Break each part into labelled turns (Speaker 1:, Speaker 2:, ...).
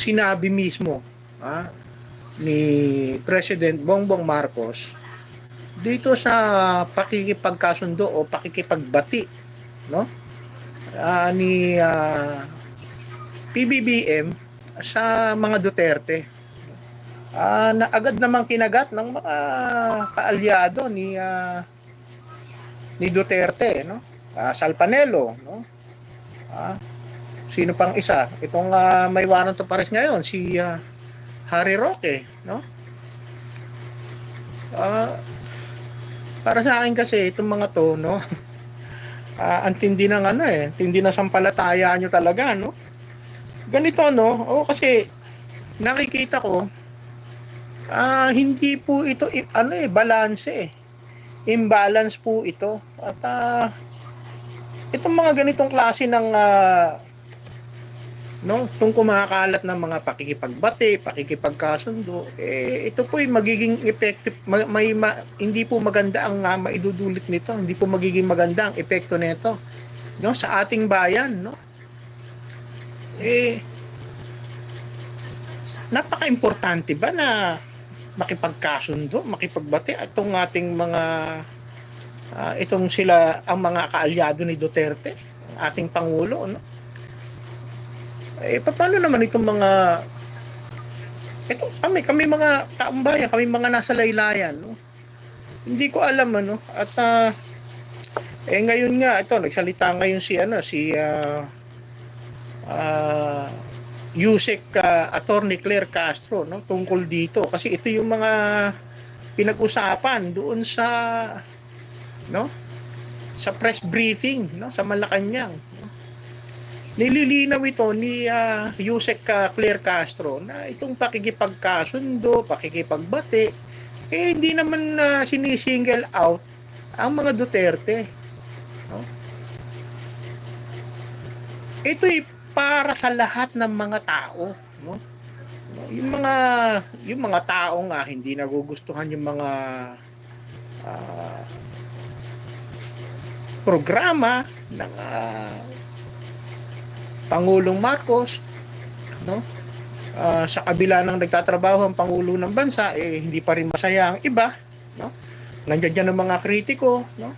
Speaker 1: sinabi mismo ah, ni President Bongbong Marcos dito sa pakikipagkasundo o pakikipagbati no ah, ni ah, PBBM sa mga Duterte. Ah, na agad namang kinagat ng mga kaalyado ni ah, ni Duterte no Ah, Salpanelo no ah, sino pang isa? Itong ah, may warrant of arrest ngayon si ah, Harry Roque no? Ah, para sa akin kasi itong mga to no? Ah, ang tindi ng ano eh tindi na sampalataya nyo talaga no? Ganito no? O kasi nakikita ko ah hindi po ito ano eh balance eh. Imbalance po ito. At ah, itong mga ganitong klase ng ah, no tung kumakalat ng mga pakikipagbati, pakikipagkasundo, eh ito po ay magiging effective ma- may ma- hindi po maganda ang ah, maidudulot nito, hindi po magiging maganda ang epekto nito no sa ating bayan, no? Eh napaka-importante ba na makipagkasundo, makipagbati itong ating mga ah, itong sila ang mga kaalyado ni Duterte, ating pangulo, no? Eh, pa- paano naman itong mga ito kami kami mga taong bayan, kami mga nasa laylayan, no? Hindi ko alam ano? At ah, eh ngayon nga ito nagsalita ngayon si ano si ah ah, Yusek ah, Attorney Claire Castro no? Tungkol dito. Kasi ito yung mga pinag-usapan doon sa no? Sa press briefing no? Sa Malacanang? Nililinaw ito ni ah, Yusek ah, Claire Castro na itong pakikipagkasundo, pakikipagbati eh hindi naman na sinisingle out ang mga Duterte no? ito'y para sa lahat ng mga tao no? Yung mga yung mga tao nga hindi nagugustuhan yung mga ah, programa ng ah, Pangulong Marcos no? Ah, sa kabila ng nagtatrabaho ang pangulo ng bansa eh hindi pa rin masaya ang iba no? Nandiyan dyan ang mga kritiko no?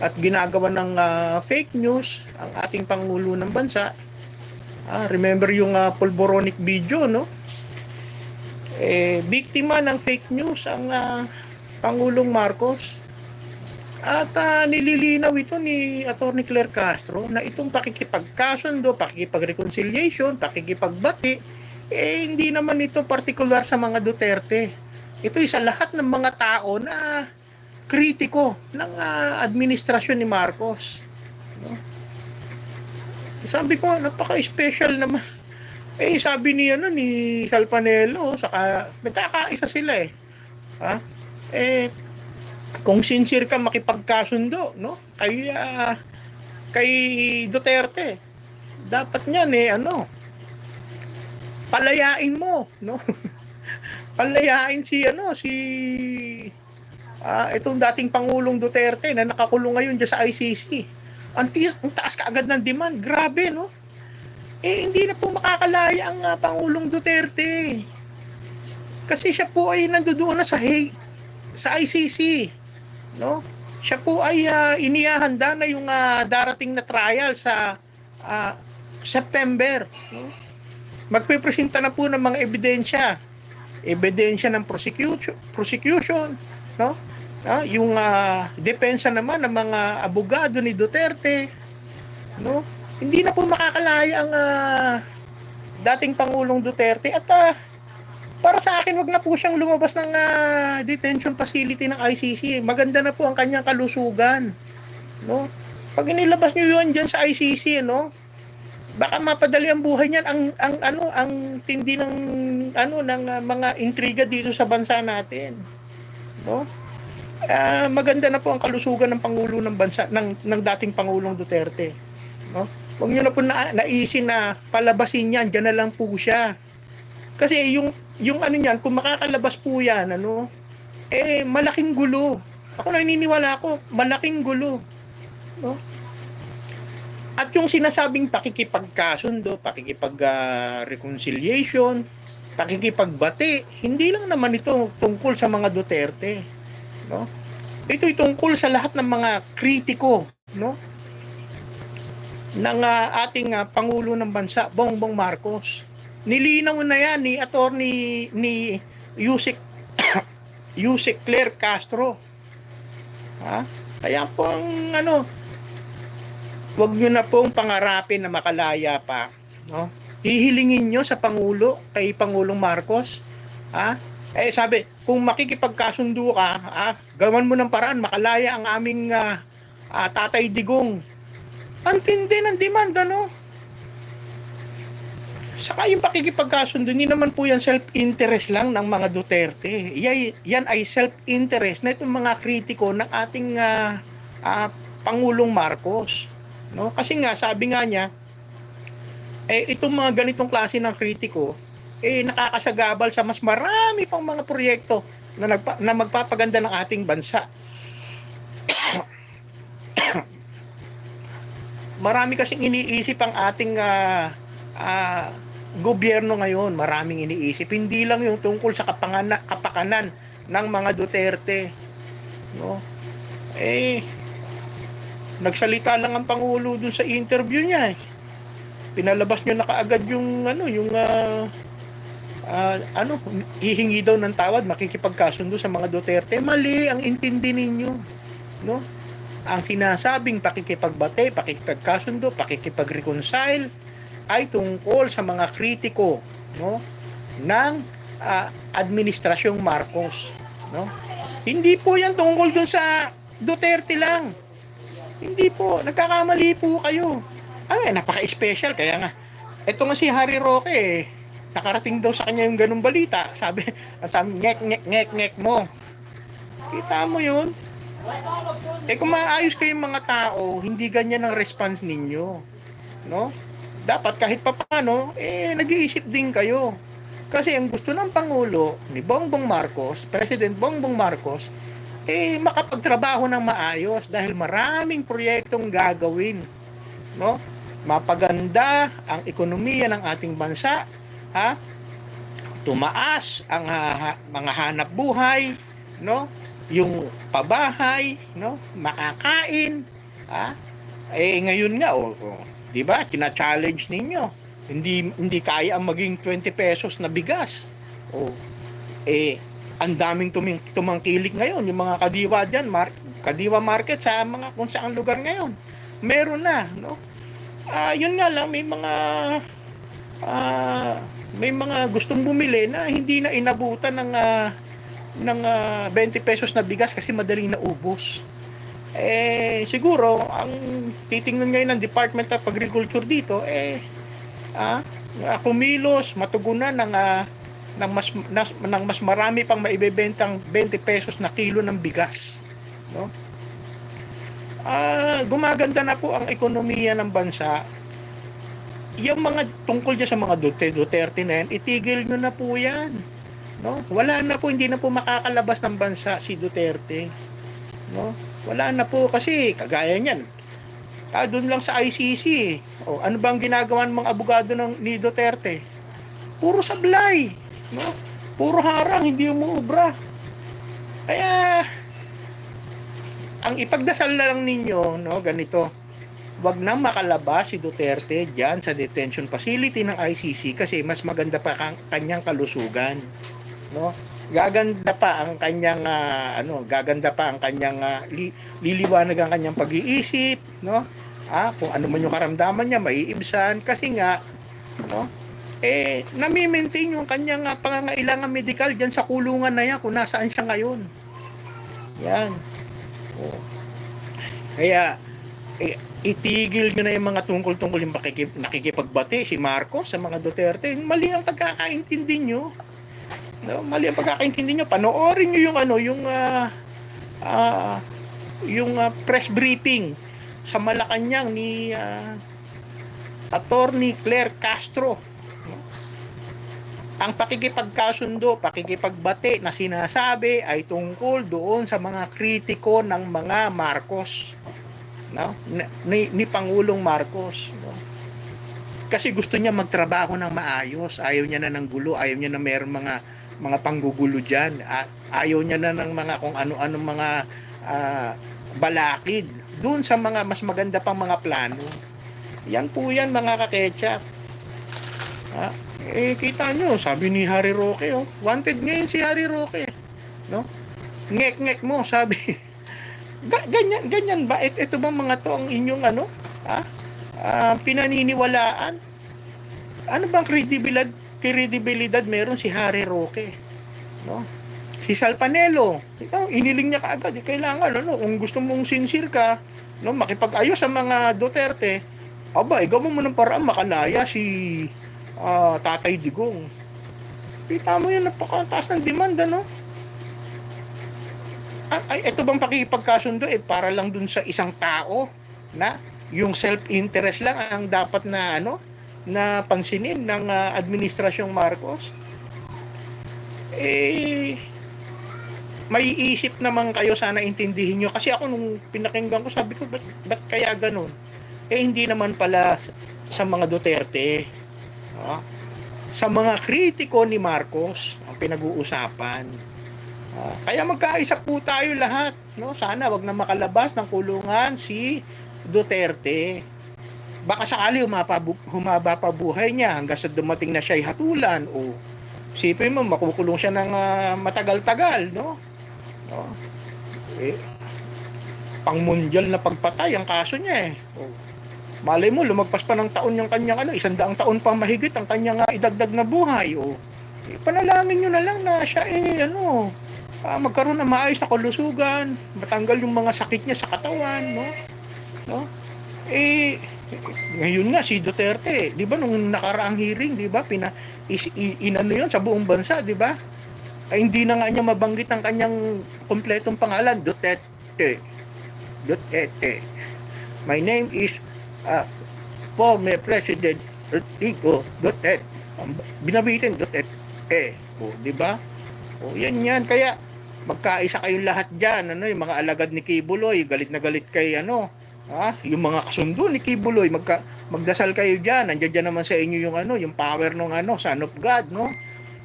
Speaker 1: At ginagawa ng ah, fake news ang ating pangulo ng bansa. Ah, remember yung ah, pulboronic video no? Eh biktima ng fake news ang ah, Pangulong Marcos at ah, nililinaw ito ni Attorney Claire Castro na itong pakikipagkasundo, pakikipagreconciliation, pakikipagbati, eh hindi naman ito particular sa mga Duterte. Ito sa lahat ng mga tao na kritiko ng ah, administrasyon ni Marcos. No? Sabi ko, napaka-special naman. Eh, sabi ni, ano, ni Salpanelo, saka, nagkakaisa sila eh. Ha? Eh, kung sincere ka makipagkasundo, no? Kay, ah, kay Duterte, dapat niyan eh, ano, palayain mo, no? palayain si, ano, si, ah, itong dating Pangulong Duterte na nakakulong ngayon dyan sa ICC. Ang, ti- ang taas kaagad ng demand, grabe, no? Eh, hindi na po makakalaya ang ah, Pangulong Duterte. Kasi siya po ay nandoon na sa Hague, sa ICC, no? Siya po ay ah, inihahanda na yung ah, darating na trial sa ah, September, no? Magpipresenta na po ng mga ebidensya. Ebidensya ng prosecution, prosecution, no? Ah, yung ah, depensa naman ng mga abogado ni Duterte, no? Hindi na po makakalaya ang ah, dating Pangulong Duterte at ah, para sa akin, wag na po siyang lumabas ng ah, detention facility ng ICC. Maganda na po ang kanyang kalusugan. No? Pag inilabas niyo 'yon diyan sa ICC, no? Baka mapadali ang buhay niyan ang ang ano ang tindi ng ano ng ah, mga intriga dito sa bansa natin. No? Ah, maganda na po ang kalusugan ng pangulo ng bansa ng ng dating pangulong Duterte. No? Huwag niyo na po na, naisin na palabasin yan, diyan na lang po siya. Kasi yung yung ano niyan, kung makakalabas po yan, ano, eh malaking gulo. Ako naniniwala ako, malaking gulo. No? At yung sinasabing pakikipagkasundo, pakikipag-reconciliation, pakikipagbati, hindi lang naman ito tungkol sa mga Duterte. No? Ito'y tungkol sa lahat ng mga kritiko no? ng ah, ating ah, Pangulo ng Bansa, Bongbong Marcos. Nilinaw na yan ni attorney ni Yusek Yusek Claire Castro. Ha? Kaya po ano, wag nyo na pong pangarapin na makalaya pa. No? Hihilingin nyo sa Pangulo, kay Pangulong Marcos. Ha? Eh sabi, kung makikipagkasundo ka, ah, gawan mo ng paraan, makalaya ang aming ah, ah, tatay digong. Ang tindi ng demand, ano? Saka yung pakikipagkasundo, hindi naman po yan self-interest lang ng mga Duterte. Yan, yan ay self-interest na itong mga kritiko ng ating ah, ah, Pangulong Marcos. No? Kasi nga, sabi nga niya, eh, itong mga ganitong klase ng kritiko, eh, nakakasagabal sa mas marami pang mga proyekto na, nagpa, na magpapaganda ng ating bansa. marami kasing iniisip ang ating ah, ah, gobyerno ngayon, maraming iniisip. Hindi lang yung tungkol sa kapangana, kapakanan ng mga Duterte. No? Eh, nagsalita lang ang Pangulo dun sa interview niya eh. Pinalabas niyo na kaagad yung ano, yung ah, ah, ano, hihingi daw ng tawad, makikipagkasundo sa mga Duterte. Mali ang intindi ninyo. No? Ang sinasabing pakikipagbate, pakikipagkasundo, pakikipag-reconcile ay tungkol sa mga kritiko no ng ah, administrasyong Marcos no? Hindi po yan tungkol dun sa Duterte lang. Hindi po nagkakamali po kayo. Ano eh napaka-special kaya nga. Eto nga si Harry Roque eh, nakarating daw sa kanya yung ganung balita. Sabi sabi ngek ngek ngek ngek mo. Kita mo yun? Eh kung maayos kayong mga tao hindi ganyan ang response ninyo no dapat kahit papano, eh, nag-iisip din kayo. Kasi ang gusto ng Pangulo ni Bongbong Marcos, President Bongbong Marcos, eh, makapagtrabaho ng maayos dahil maraming proyektong gagawin. No? Mapaganda ang ekonomiya ng ating bansa, ha? Tumaas ang ah, mga hanap buhay, no? Yung pabahay, no? Makakain, ha? Eh ngayon nga oh, oh 'di ba? Kina-challenge ninyo. Hindi hindi kaya ang maging 20 pesos na bigas. O eh ang daming tuming, tumangkilik ngayon yung mga kadiwa diyan, mar, kadiwa market sa mga kung saang lugar ngayon. Meron na, no? Ah, yun nga lang may mga ah, may mga gustong bumili na hindi na inabutan ng ah, ng ah, 20 pesos na bigas kasi madaling naubos eh siguro ang titingnan ngayon ng Department of Agriculture dito eh ah, ah, kumilos matugunan ng ah, ng mas nas, ng mas marami pang maibebentang 20 pesos na kilo ng bigas no ah, gumaganda na po ang ekonomiya ng bansa yung mga tungkol dyan sa mga Duterte, Duterte na yan, itigil nyo na po yan. No? Wala na po, hindi na po makakalabas ng bansa si Duterte. No? Wala na po kasi kagaya niyan. Ah, doon lang sa ICC. O, ano bang ginagawa ng mga abogado ng ni Duterte? Puro sablay, no? Puro harang, hindi umuubra. Kaya ang ipagdasal na lang ninyo, no, ganito. Wag na makalabas si Duterte diyan sa detention facility ng ICC kasi mas maganda pa kanyang kalusugan, no? Gaganda pa ang kanyang ah, ano, gaganda pa ang kanyang ah, li, liliwanag ang kanyang pag-iisip, no? Ah, kung ano man yung karamdaman niya, maiibsan kasi nga no? Eh, nami-maintain yung kanyang ah, pangangailangan medical diyan sa kulungan na yan kung nasaan siya ngayon. Yan. Oh. Kaya eh, itigil nyo na yung mga tungkol-tungkol yung pakikip, nakikipagbati si Marcos sa mga Duterte. Mali ang pagkakaintindi nyo. No, mali ang pagkakaintindi niyo. Panoorin niyo yung ano, yung ah ah, yung ah, press briefing sa Malacanang ni ah, Attorney Claire Castro. Ang pakikipagkasundo, pakikipagbati na sinasabi ay tungkol doon sa mga kritiko ng mga Marcos. no? ni, ni Pangulong Marcos. No? Kasi gusto niya magtrabaho ng maayos. Ayaw niya na ng gulo. Ayaw niya na meron mga mga panggugulo dyan. Ayaw niya na ng mga kung ano-anong mga ah, balakid. Doon sa mga mas maganda pang mga plano. Yan po yan mga kaketsa. Ha? Eh, kita nyo, sabi ni Harry Roque, oh, wanted ngayon si Harry Roque. No? Ngek-ngek mo, sabi. Ga- ganyan, ganyan ba? Et, ito bang mga to ang inyong ano? Ha? Ah, pinaniniwalaan? Ano bang kredibilidad, kredibilidad meron si Harry Roque? No? Si Salpanelo, ikaw, iniling niya kaagad, eh, kailangan, ano, kung gusto mong sincere ka, no, makipag-ayos sa mga Duterte, aba, ikaw mo ng paraan makalaya si ah, Tatay Digong. Kita mo yun, napakataas ng demanda, no? Ah, Ay, ito bang pakipagkasundo eh, para lang dun sa isang tao na yung self-interest lang ang dapat na ano na pansinin ng ah, administrasyong Marcos eh may isip naman kayo sana intindihin nyo. Kasi ako nung pinakinggan ko sabi ko ba't, ba't kaya ganun? Eh hindi naman pala sa mga Duterte ah, sa mga kritiko ni Marcos ang pinag-uusapan. Ah, kaya magkaisa po tayo lahat no? Sana wag na makalabas ng kulungan si Duterte baka sakali humapa, humaba pa buhay niya hanggang sa dumating na siya'y hatulan o sipin mo makukulong siya ng ah, matagal-tagal no no eh, pang mundial na pagpatay ang kaso niya eh oh. malay mo lumagpas pa ng taon yung kanyang ano isang daang taon pang mahigit ang kanyang ah, idagdag na buhay o eh, panalangin nyo na lang na siya eh ano ah, magkaroon ng maayos na kalusugan, matanggal yung mga sakit niya sa katawan, no? No? Eh, ngayon nga si Duterte, 'di ba nung nakaraang hearing, 'di ba, pina is, inano 'yon sa buong bansa, 'di ba? Ay hindi na nga niya mabanggit ang kanyang kompletong pangalan, Duterte. Duterte. My name is uh, former President Rodrigo Duterte. Binabitin Duterte. O, 'di ba? O, yan yan. Kaya, magkaisa kayong lahat dyan. Ano, yung mga alagad ni Kibuloy, galit na galit kay ano, ha? yung mga kasundo ni Kibuloy, magka, magdasal kayo dyan. Nandiyan dyan naman sa inyo yung ano, yung power ng ano, Son of God, no?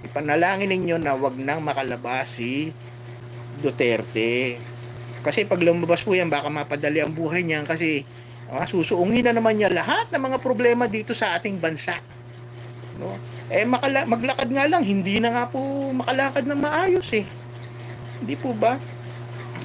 Speaker 1: Ipanalangin ninyo na wag nang makalabas si Duterte. Kasi pag lumabas po yan, baka mapadali ang buhay niya kasi ah, susuungin na naman niya lahat ng mga problema dito sa ating bansa. No? Eh makala, maglakad nga lang, hindi na nga po makalakad ng maayos eh. Hindi po ba?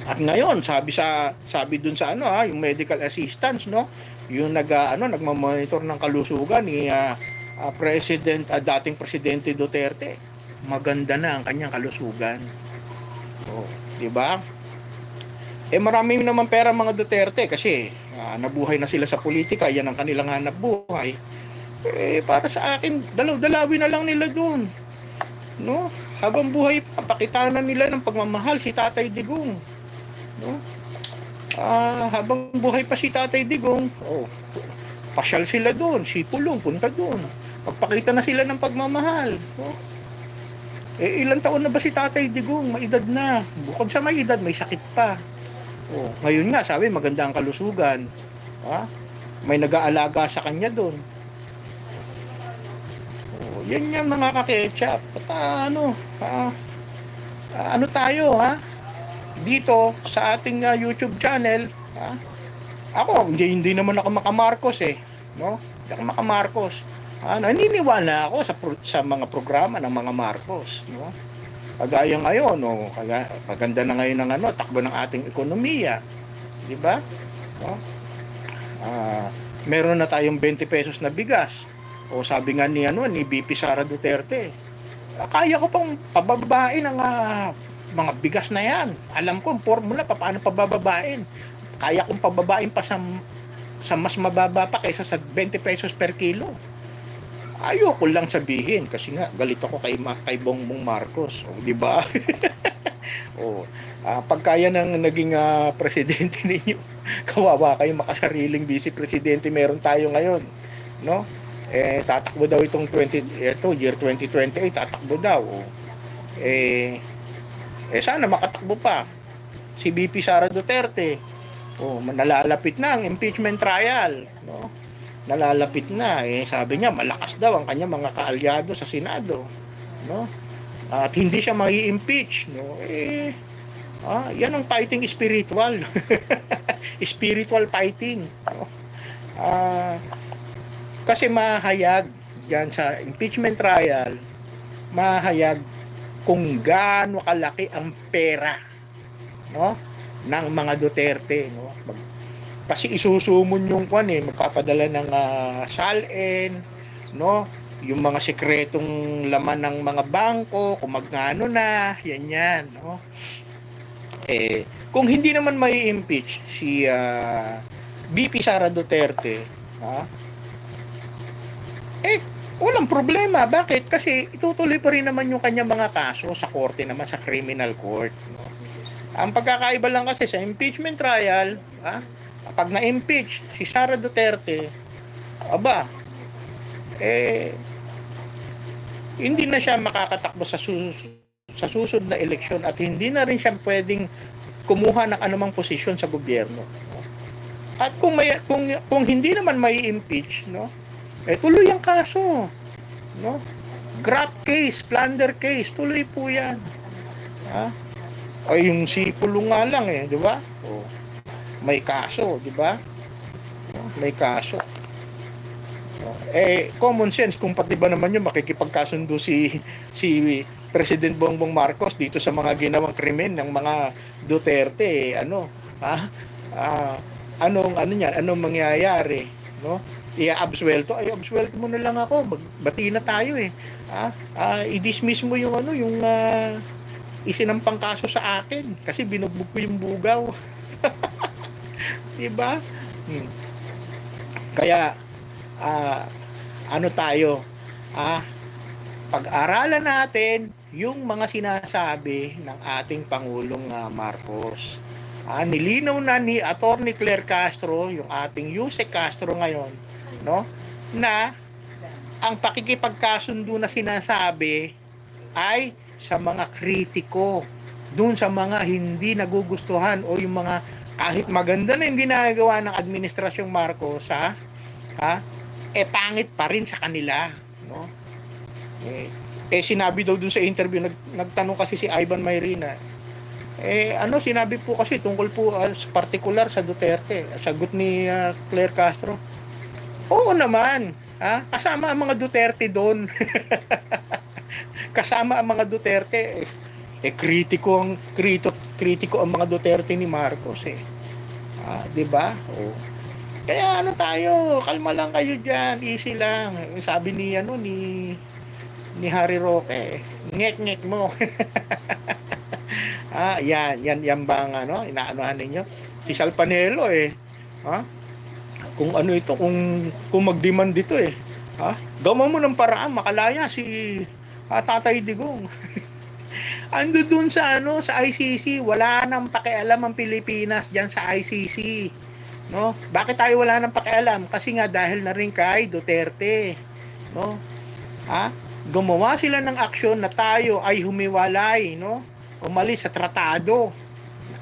Speaker 1: At ngayon, sabi sa sabi dun sa ano ha, yung medical assistance no, yung nag ah, ano nagma-monitor ng kalusugan ni ah, ah, President ah, dating presidente Duterte. Maganda na ang kanyang kalusugan. Oh, 'di ba? Eh marami naman pera mga Duterte kasi ah, nabuhay na sila sa politika, yan ang kanilang hanap buhay. Eh, para sa akin, dalaw-dalawin na lang nila doon. No? Habang buhay pa, pakitaan nila ng pagmamahal si Tatay Digong. No? Ah, habang buhay pa si Tatay Digong, oh, pasyal sila doon, si Pulong, punta doon. Pagpakita na sila ng pagmamahal. No? Eh, ilang taon na ba si Tatay Digong? May edad na. Bukod sa may edad, may sakit pa. Oh, ngayon nga, sabi, maganda ang kalusugan. Ha? May nag-aalaga sa kanya doon. Oh, yan yan mga kaketchup. At ah, ano, ah, ah, ano tayo ha? Dito sa ating ah, YouTube channel, ha? Ako, hindi, hindi naman ako makamarcos eh. No? Hindi ako makamarcos. Ah, naniniwala ako sa pro- sa mga programa ng mga Marcos, no? Kagaya ngayon, no, kaya maganda na ngayon ng ano, takbo ng ating ekonomiya. 'Di ba? No? Ah, meron na tayong 20 pesos na bigas. O sabi nga ni ano ni BP Sara Duterte, "Ah, kaya ko pang pababain ang ah, mga bigas na yan. Alam ko ang formula pa paano pababain. Kaya kong pababain pa sa sa mas mababa pa kaysa sa 20 pesos per kilo. Ayoko lang sabihin kasi nga galit ako kay kay Bongbong Marcos, o di ba? o ah, pagkaya ng naging ah, presidente ninyo, kawawa kayo makasariling vice presidente meron tayo ngayon, no? Eh tatakbo daw itong 20 ito year 2028 tatakbo daw. Eh eh sana makatakbo pa si BP Sara Duterte. Oh, nalalapit na ang impeachment trial, no? Nalalapit na eh sabi niya malakas daw ang kanya mga kaalyado sa Senado, no? At hindi siya mai-impeach, no? Eh ah, yan ang fighting spiritual. spiritual fighting, no? Ah, kasi mahayag yan sa impeachment trial, mahayag kung gaano kalaki ang pera, no? ng mga Duterte no Mag- kasi isusumon yung kwan eh magpapadala ng ah, SALN no yung mga sekretong laman ng mga bangko kung magkano na yan yan no eh kung hindi naman may impeach si ah, BP Sara Duterte ha eh walang problema bakit kasi itutuloy pa rin naman yung kanya mga kaso sa korte naman sa criminal court? Ang pagkakaiba lang kasi sa impeachment trial, ah, pag na-impeach si Sara Duterte, aba, eh, hindi na siya makakatakbo sa sus sa susunod na eleksyon at hindi na rin siya pwedeng kumuha ng anumang posisyon sa gobyerno. At kung may kung kung hindi naman may impeach, no? Eh tuloy ang kaso, no? Grab case, plunder case, tuloy po 'yan. Ha? ay yung si Pulong nga lang eh, di ba? Oh. May kaso, di ba? Oh, may kaso. Oh, eh common sense kung pati ba naman yun makikipagkasundo si si President Bongbong Marcos dito sa mga ginawang krimen ng mga Duterte eh, ano ha ah, anong ano niyan anong mangyayari no i-absuelto ay absuelto mo na lang ako magbati na tayo eh ha ah, i-dismiss mo yung ano yung ah, isinampang kaso sa akin kasi binugbog ko yung bugaw. 'Di ba? Hmm. Kaya ah, ano tayo? Ah, pag-aralan natin yung mga sinasabi ng ating Pangulong ah, Marcos. Ah, nilinaw na ni Attorney Claire Castro, yung ating Yusek Castro ngayon, no? Na ang pakikipagkasundo na sinasabi ay sa mga kritiko, dun sa mga hindi nagugustuhan o yung mga kahit maganda na yung ginagawa ng administrasyong Marcos ha, ha? Eh pangit pa rin sa kanila no? Eh, eh sinabi daw dun sa interview nag, nagtanong kasi si Ivan Mayrina eh ano sinabi po kasi tungkol po uh, sa particular sa Duterte sagot ni uh, Claire Castro oo naman ha kasama ang mga Duterte doon kasama ang mga Duterte eh, eh kritiko ang krito kritiko ang mga Duterte ni Marcos eh. Ah, 'di ba? Oh. Kaya ano tayo, kalma lang kayo diyan, easy lang. Sabi ni ano ni ni Harry Roque, ngek-ngek mo. ah, yan, yan, yan bang ano, inaanohan ninyo? Si Salpanelo eh. Ha? Kung ano ito, kung, kung mag-demand dito eh. Ha? Gawa mo ng paraan, makalaya si ah, Tatay Digong. Ando dun sa ano sa ICC, wala nang pakialam ang Pilipinas diyan sa ICC. No? Bakit tayo wala nang pakialam? Kasi nga dahil na rin kay Duterte. No? Ha? Gumawa sila ng aksyon na tayo ay humiwalay, no? Umalis sa tratado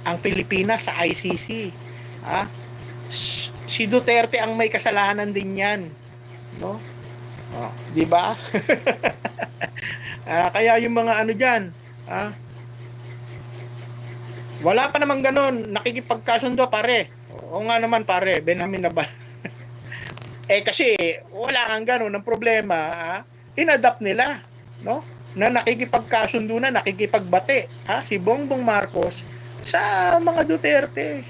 Speaker 1: ang Pilipinas sa ICC. Ha? Si Duterte ang may kasalanan din 'yan, no? Oh, 'di ba? Ah, kaya yung mga ano diyan, ah, wala pa naman ganun, nakikipagkasundo pare. Oo nga naman pare, Benjamin na ba? eh kasi wala kang ganun ang problema, ah, inadapt nila, no? Na nakikipagkasundo na, nakikipagbate, ha? Si Bongbong Marcos sa mga Duterte.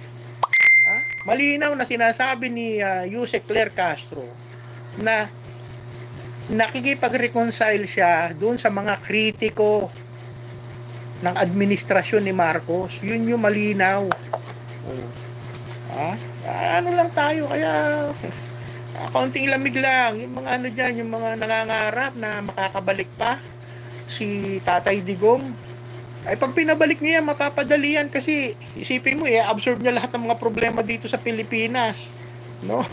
Speaker 1: Malinaw na sinasabi ni uh, Yuse Claire Castro na nakikipag-reconcile siya doon sa mga kritiko ng administrasyon ni Marcos. Yun yung malinaw. Ha? Ano lang tayo, kaya kaunting lamig lang. Yung mga ano dyan, yung mga nangangarap na makakabalik pa si Tatay Digong. Ay pag pinabalik niya, mapapadali yan kasi isipin mo, i-absorb niya lahat ng mga problema dito sa Pilipinas. No?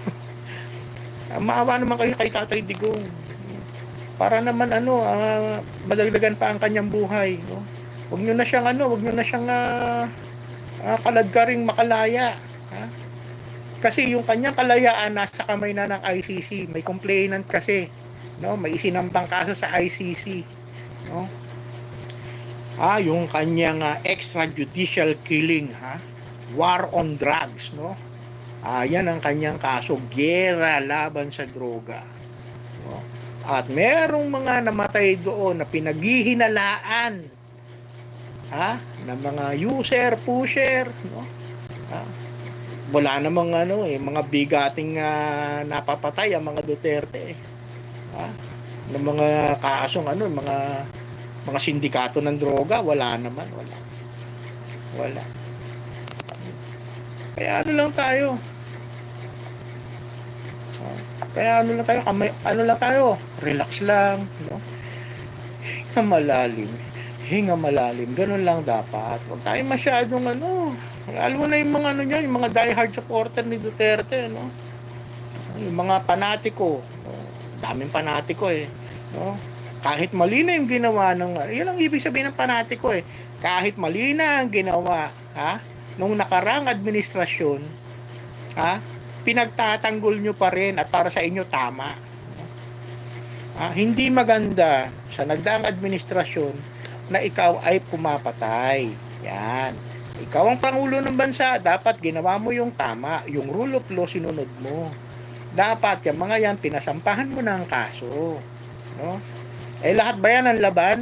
Speaker 1: Maawa naman kayo kay Tatay Digong para naman ano uh, madagdagan pa ang kanyang buhay no Huwag niyo na siyang ano, huwag niyo na siyang uh, uh, kaladkaring makalaya, ha? Kasi yung kanyang kalayaan nasa kamay na ng ICC. May complainant kasi, no? May isinampang kaso sa ICC, no? Ah, yung kanyang ah, extrajudicial killing, ha? War on drugs, no? Ah, yan ang kanyang kaso, gera laban sa droga. No? At merong mga namatay doon na pinaghihinalaan ha? ng mga user, pusher, no? Ha? Wala namang ano eh, mga bigating ah, napapatay ang mga Duterte. eh. Ha? Ng mga kasong ano, mga mga sindikato ng droga, wala naman, wala. Wala. Kaya ano lang tayo, kaya ano lang tayo, kamay, ano lang tayo, relax lang, no? Hinga malalim. Hinga malalim. Ganun lang dapat. Huwag tayo masyadong ano, alam mo na yung mga ano niyan, yung mga diehard supporter ni Duterte, no? Yung mga panatiko, no? daming panatiko eh, no? Kahit mali na yung ginawa ng, yun ang ibig sabihin ng panatiko eh. Kahit mali na ang ginawa, ha? Nung nakarang administrasyon, ha? pinagtatanggol nyo pa rin at para sa inyo tama. Ah, hindi maganda sa nagdaang administrasyon na ikaw ay pumapatay. Yan. Ikaw ang pangulo ng bansa, dapat ginawa mo yung tama, yung rule of law sinunod mo. Dapat yung mga yan pinasampahan mo ng kaso. No? Eh lahat ba yan ang laban?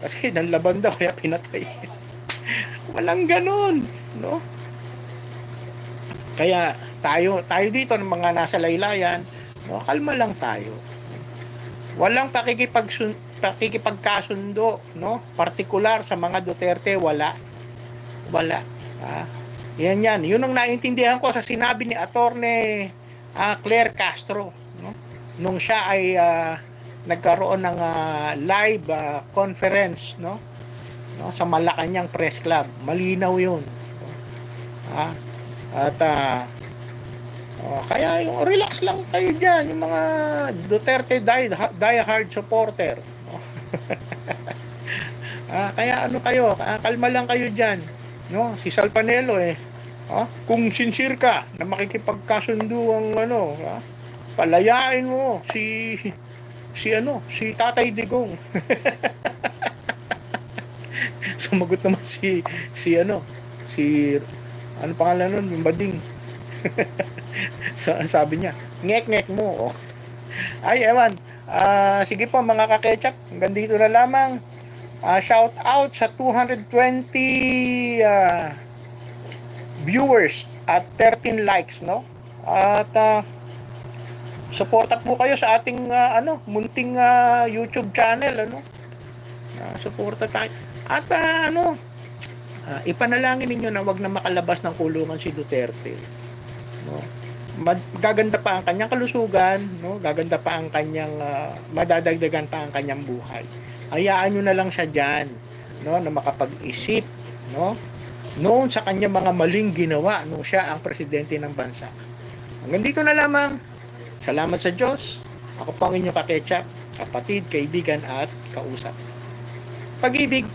Speaker 1: Kasi ng laban daw kaya pinatay. Walang ganun, no? Kaya tayo tayo dito ng mga nasa laylayan, no, kalma lang tayo. Walang pakikipag pakikipagkasundo, no? Partikular sa mga Duterte wala. Wala. Ah. Yan yan. Yun ang naintindihan ko sa sinabi ni Attorney ah, Claire Castro, no? Nung siya ay ah, nagkaroon ng ah, live ah, conference, no? no? Sa Malacanang Press Club. Malinaw 'yun. Ah, at ah, oh, kaya yung relax lang kayo diyan, yung mga Duterte die, die hard supporter. no? ah, kaya ano kayo, kalma lang kayo diyan. No, si Salpanelo eh. Ah, kung sincere ka na makikipagkasundo ang ano, ah, palayain mo si si ano, si Tatay Digong. Sumagot naman si si ano, si ano pangalan nun, yung bading. Sa- sabi niya, ngek-ngek mo. Ay, ewan. Ah, sige po mga kaketchup, hanggang dito na lamang. Ah, shout out sa 220 ah, viewers at 13 likes, no? At ah, suporta po kayo sa ating ah, ano, munting ah, YouTube channel, ano? Ah, suporta tayo. At ah, ano, Ah, ipanalangin ninyo na wag na makalabas ng kulungan si Duterte. No? Mag- gaganda pa ang kanyang kalusugan, no? Gaganda pa ang kanyang ah, madadagdagan pa ang kanyang buhay. Hayaan niyo na lang siya diyan, no, na makapag-isip, no? Noon sa kanyang mga maling ginawa nung siya ang presidente ng bansa. Hanggang dito na lamang. Salamat sa Diyos. Ako po ang inyong kaketchup, kapatid, kaibigan at kausap. Pag-ibig,